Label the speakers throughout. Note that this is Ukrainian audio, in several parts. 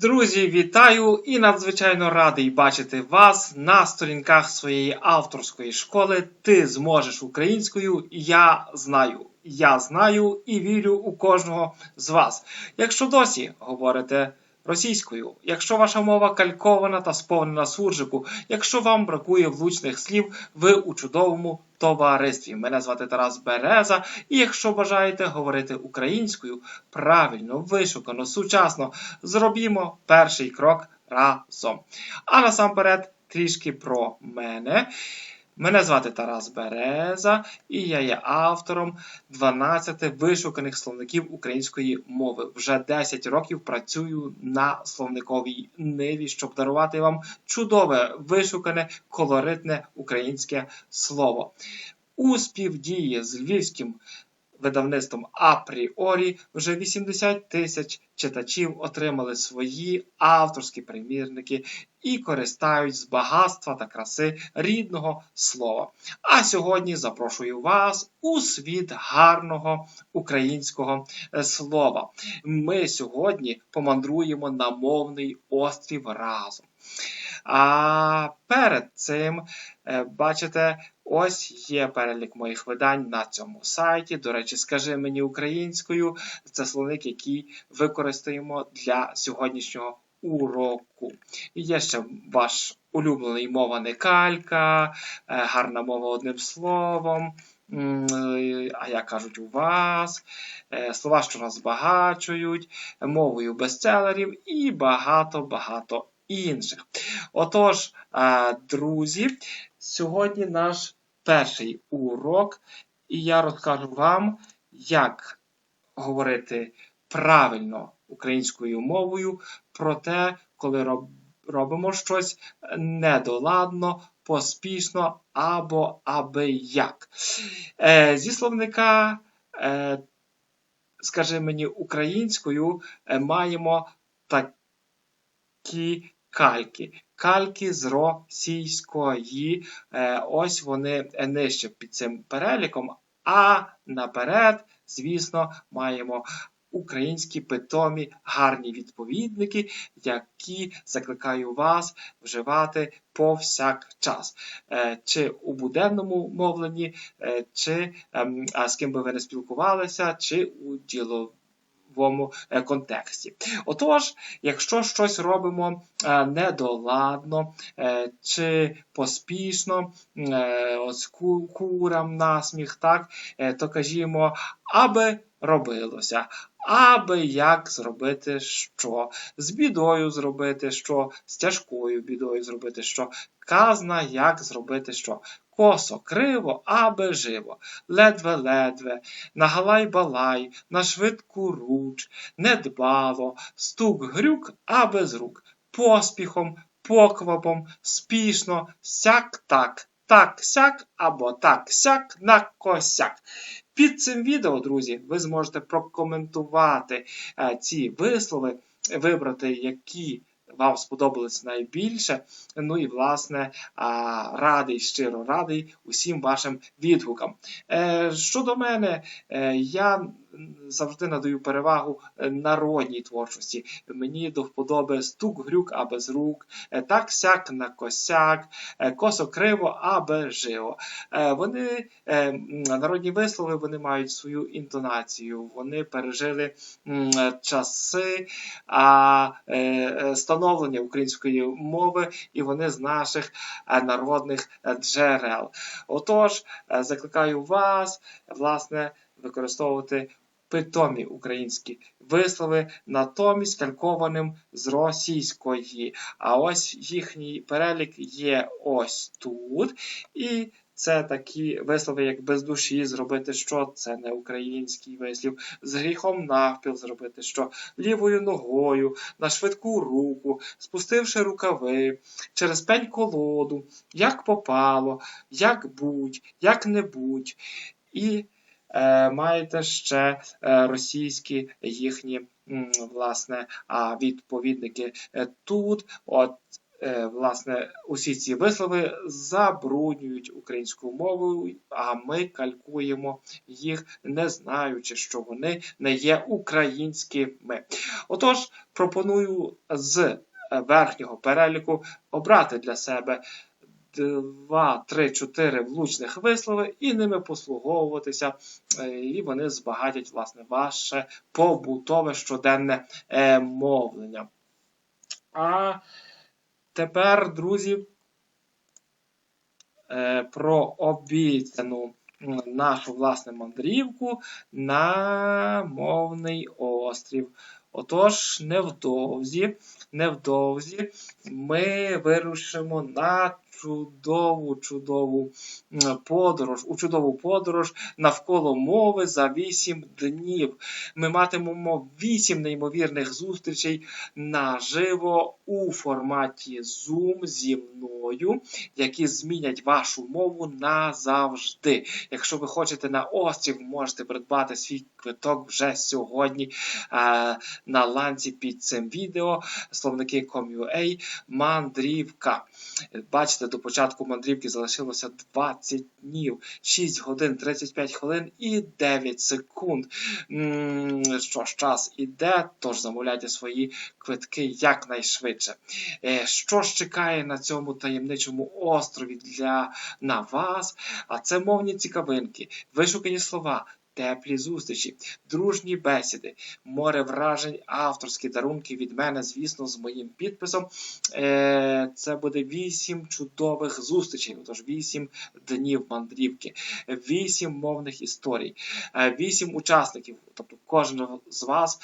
Speaker 1: Друзі, вітаю і надзвичайно радий бачити вас на сторінках своєї авторської школи. Ти зможеш українською. Я знаю. Я знаю і вірю у кожного з вас. Якщо досі говорите російською, якщо ваша мова калькована та сповнена суржику, якщо вам бракує влучних слів, ви у чудовому товаристві. Мене звати Тарас Береза, і якщо бажаєте говорити українською правильно, вишукано, сучасно, зробімо перший крок разом. А насамперед трішки про мене. Мене звати Тарас Береза, і я є автором 12 вишуканих словників української мови. Вже 10 років працюю на словниковій ниві, щоб дарувати вам чудове, вишукане, колоритне українське слово. У співдії з львівським видавництвом Апріорі вже 80 тисяч читачів отримали свої авторські примірники і користають з багатства та краси рідного слова. А сьогодні запрошую вас у світ гарного українського е, слова. Ми сьогодні помандруємо на мовний острів разом. А перед цим, е, бачите, ось є перелік моїх видань на цьому сайті. До речі, скажи мені українською. Це словник, який використаємо для сьогоднішнього уроку. І є ще ваш улюблений мова не калька, е, гарна мова одним словом. А як кажуть у вас, е, слова, що нас збагачують, мовою бестселерів і багато-багато інших. Отож, е, друзі, сьогодні наш перший урок, і я розкажу вам, як говорити правильно українською мовою про те, коли робимо щось недоладно, поспішно або аби як. Е, Зі словника, е, скажи мені, українською е, маємо такі кальки. Кальки з російської. Е, Ось вони нижче під цим переліком. А наперед, звісно, маємо українські питомі гарні відповідники, які закликаю вас вживати повсякчас. Е, Чи у буденному мовленні, е, чи ем, з ким би ви не спілкувалися, чи у діловому е, контексті. Отож, якщо щось робимо е, недоладно е, чи поспішно, ось курам насміх, так, то кажімо, аби робилося, аби як зробити що, з бідою зробити що, з тяжкою бідою зробити що, казна як зробити що. Косо, криво, аби живо, ледве-ледве, нагалай-балай, на швидку руч, недбало, стук грюк, а без рук, поспіхом, поквапом, спішно, сяк так, так сяк або так сяк на косяк. Під цим відео, друзі, ви зможете прокоментувати е, ці вислови, вибрати, які вам сподобались найбільше. Ну і, власне, радий, щиро радий усім вашим відгукам. Е, Щодо мене, е, я завжди надаю перевагу е, народній творчості. Мені до вподоби стук грюк, а без рук, е, так сяк на косяк, е, косо криво, а живо. Вони народні вислови вони мають свою інтонацію. Вони пережили часи а, становлення української мови, і вони з наших народних джерел. Отож, закликаю вас, власне, використовувати питомі українські вислови, натомість калькованим з російської. А ось їхній перелік є ось тут. І це такі вислови, як без душі зробити що, це не український вислів, з гріхом навпіл зробити що, лівою ногою, на швидку руку, спустивши рукави, через пень колоду, як попало, як будь, як не будь. І маєте ще е, російські їхні власне відповідники Е, тут. От е, власне, усі ці вислови забруднюють українську мову, а ми калькуємо їх, не знаючи, що вони не є українськими. Отож, пропоную з верхнього переліку обрати для себе 2, 3, 4 влучних вислови і ними послуговуватися, е, і вони збагатять власне ваше побутове щоденне е, мовлення. А тепер, друзі, е, про обіцяну нашу власне мандрівку на мовний острів. Отож, невдовзі, невдовзі ми вирушимо на чудову, чудову подорож, у чудову подорож навколо мови за 8 днів. Ми матимемо 8 неймовірних зустрічей наживо у форматі Zoom зі мною, які змінять вашу мову назавжди. Якщо ви хочете на острів, можете придбати свій квиток вже сьогодні на ланці під цим відео. Словники Com.ua мандрівка. Бачите, до початку мандрівки залишилося 20 днів, 6 годин, 35 хвилин і 9 секунд. Що ж, час іде, тож замовляйте свої квитки якнайшвидше. Е, що ж чекає на цьому таємничому острові для на вас? А це мовні цікавинки, вишукані слова теплі зустрічі, дружні бесіди, море вражень, авторські дарунки від мене, звісно, з моїм підписом. Е, це буде вісім чудових зустрічей, тож вісім днів мандрівки, вісім мовних історій, е, вісім учасників. Тобто кожен з вас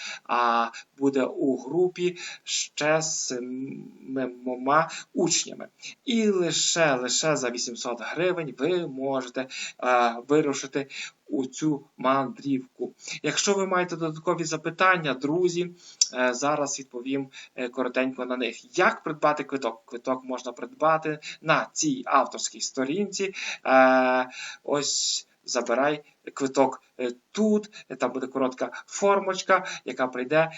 Speaker 1: буде у групі ще з семома учнями. І лише лише за 800 гривень ви можете е, вирушити у цю мандрівку. Якщо ви маєте додаткові запитання, друзі, е, зараз відповім е, коротенько на них. Як придбати квиток? Квиток можна придбати на цій авторській сторінці. Е, ось забирай квиток тут. Там буде коротка формочка, яка прийде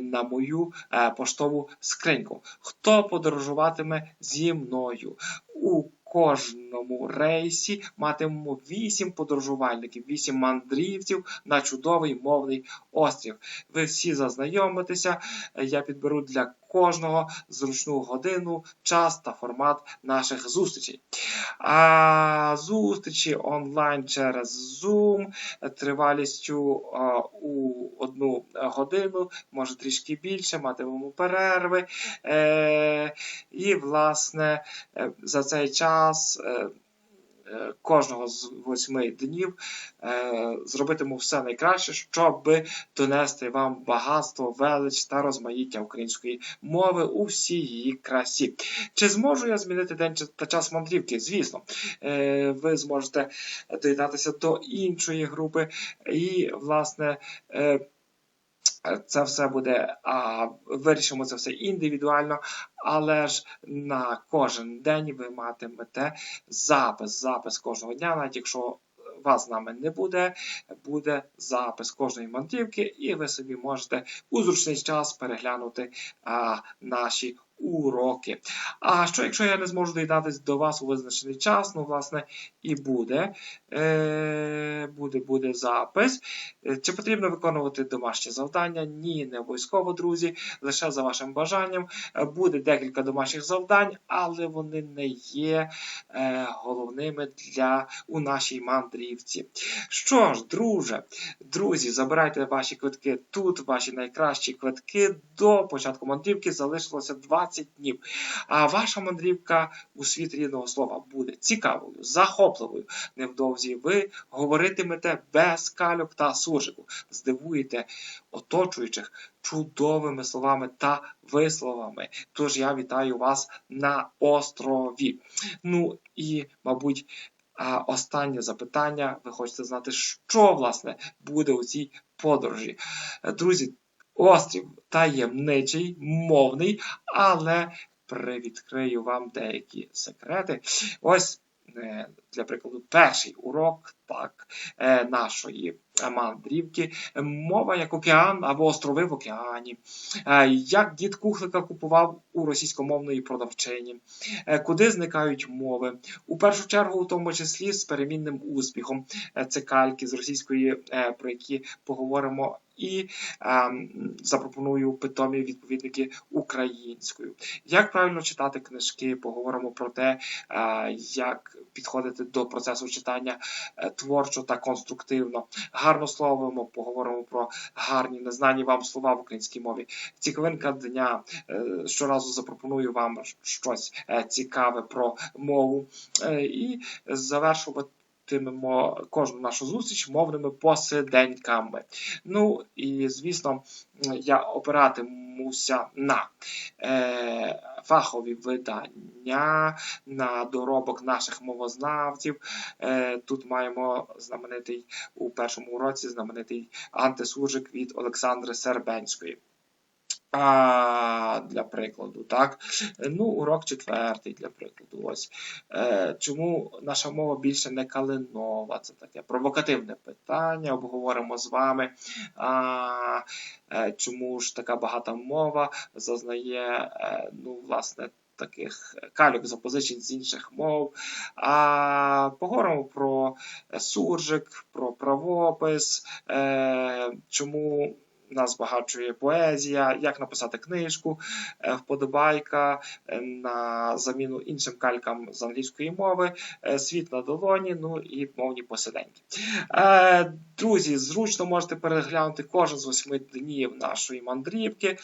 Speaker 1: на мою поштову скриньку. Хто подорожуватиме зі мною? У кожному рейсі матимемо 8 подорожувальників, 8 мандрівців на чудовий мовний острів. Ви всі зазнайомитеся, я підберу для кожного зручну годину, час та формат наших зустрічей. А зустрічі онлайн через Zoom тривалістю у одну годину, може трішки більше, матимемо перерви. Е, і, власне, е, за цей час. Е, кожного з восьми днів е, зробитиму все найкраще, щоб донести вам багатство, велич та розмаїття української мови у всій її красі. Чи зможу я змінити день та час мандрівки? Звісно, е, ви зможете доєднатися до іншої групи і, власне, це все буде, а, вирішимо це все індивідуально, але ж на кожен день ви матимете запис, запис кожного дня, навіть якщо вас з нами не буде, буде запис кожної мандрівки, і ви собі можете у зручний час переглянути а, наші уроки. А що, якщо я не зможу доєднатися до вас у визначений час, ну, власне, і буде е, буде, буде запис. Е, чи потрібно виконувати домашні завдання? Ні, не обов'язково, друзі. Лише за вашим бажанням. Е, буде декілька домашніх завдань, але вони не є головними для у нашій мандрівці. Що ж, друже, друзі, забирайте ваші квитки тут, ваші найкращі квитки до початку мандрівки залишилося 20 20 днів. А ваша мандрівка у світ рідного слова буде цікавою, захопливою. Невдовзі ви говоритимете без кальок та суржику, здивуєте оточуючих чудовими словами та висловами. Тож я вітаю вас на острові. Ну і, мабуть. Останнє запитання, ви хочете знати, що власне буде у цій подорожі. Друзі, Острів таємничий, мовний, але привідкрию вам деякі секрети. Ось е, для прикладу, перший урок так, е, нашої мандрівки. Мова як океан або острови в океані. Е, Як дід Кухлика купував у російськомовної продавчині, куди зникають мови. У першу чергу, у тому числі з перемінним успіхом. Це кальки з російської, про які поговоримо. І ем, запропоную питомі відповідники українською. Як правильно читати книжки? Поговоримо про те, е, як підходити до процесу читання е, творчо та конструктивно. Гарно словимо, поговоримо про гарні незнані вам слова в українській мові. Цікавинка дня е, щоразу запропоную вам щось цікаве про мову і завершуватимемо кожну нашу зустріч мовними посиденьками. Ну і звісно, я опиратимуся на е, фахові видання, на доробок наших мовознавців. Е, тут маємо знаменитий у першому уроці знаменитий антисуржик від Олександри Сербенської. А, для прикладу, так. Ну, урок четвертий, для прикладу. Ось. Е, чому наша мова більше не калинова? Це таке провокативне питання. Обговоримо з вами. А, е, чому ж така багата мова зазнає, е, ну, власне, таких калюк запозичень з інших мов. А поговоримо про суржик, про правопис, е, чому нас збагачує поезія, як написати книжку, е, вподобайка е, на заміну іншим калькам з англійської мови, е, світ на долоні, ну і мовні посиденьки. Друзі, зручно можете переглянути кожен з восьми днів нашої мандрівки.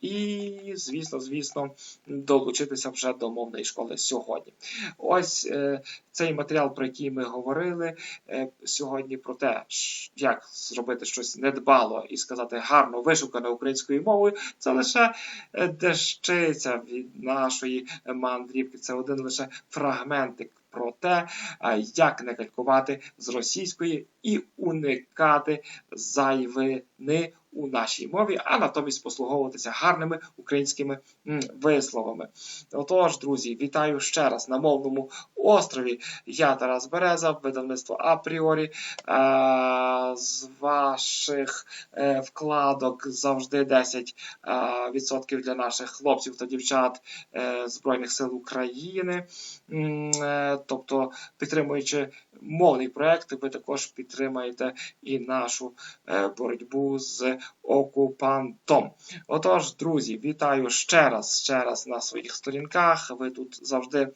Speaker 1: І, звісно, звісно, долучитися вже до мовної школи сьогодні. Ось цей матеріал, про який ми говорили сьогодні, про те, як зробити щось недбало і сказати гарно вишукане українською мовою, це лише е, дещиця від нашої мандрівки. Це один лише фрагментик про те, як не калькувати з російської і уникати зайвини у нашій мові, а натомість послуговуватися гарними українськими висловами. Отож, друзі, вітаю ще раз на мовному острові. Я Тарас Береза, видавництво Апріорі. Е, З ваших е, вкладок завжди 10% е, відсотків для наших хлопців та дівчат е, Збройних сил України. Е, Тобто, підтримуючи мовний проект, ви також підтримаєте і нашу е, боротьбу з окупантом. Отож, друзі, вітаю ще раз, ще раз на своїх сторінках. Ви тут завжди.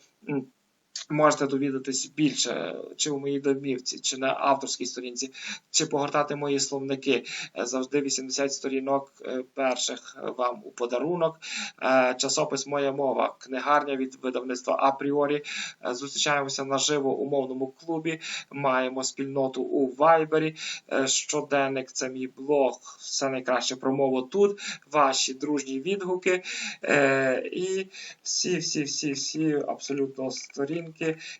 Speaker 1: Можете довідатись більше, чи в моїй домівці, чи на авторській сторінці, чи погортати мої словники. Е, Завжди 80 сторінок е, перших вам у подарунок. Е, Часопис Моя мова, книгарня від видавництва Апріорі. Е, Зустрічаємося наживо у мовному клубі. Маємо спільноту у Вайбері. Е, Щоденник це мій блог. Все найкраще про мову тут. Ваші дружні відгуки. Е, І всі, всі, всі, всі абсолютно сторінки.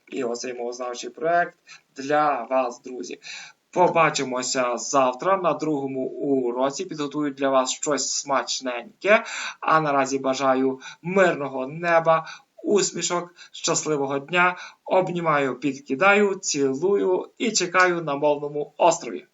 Speaker 1: І оцей мовознавчий проект для вас, друзі. Побачимося завтра на другому уроці. Підготую для вас щось смачненьке. А наразі бажаю мирного неба, усмішок, щасливого дня. Обнімаю, підкидаю, цілую і чекаю на мовному острові.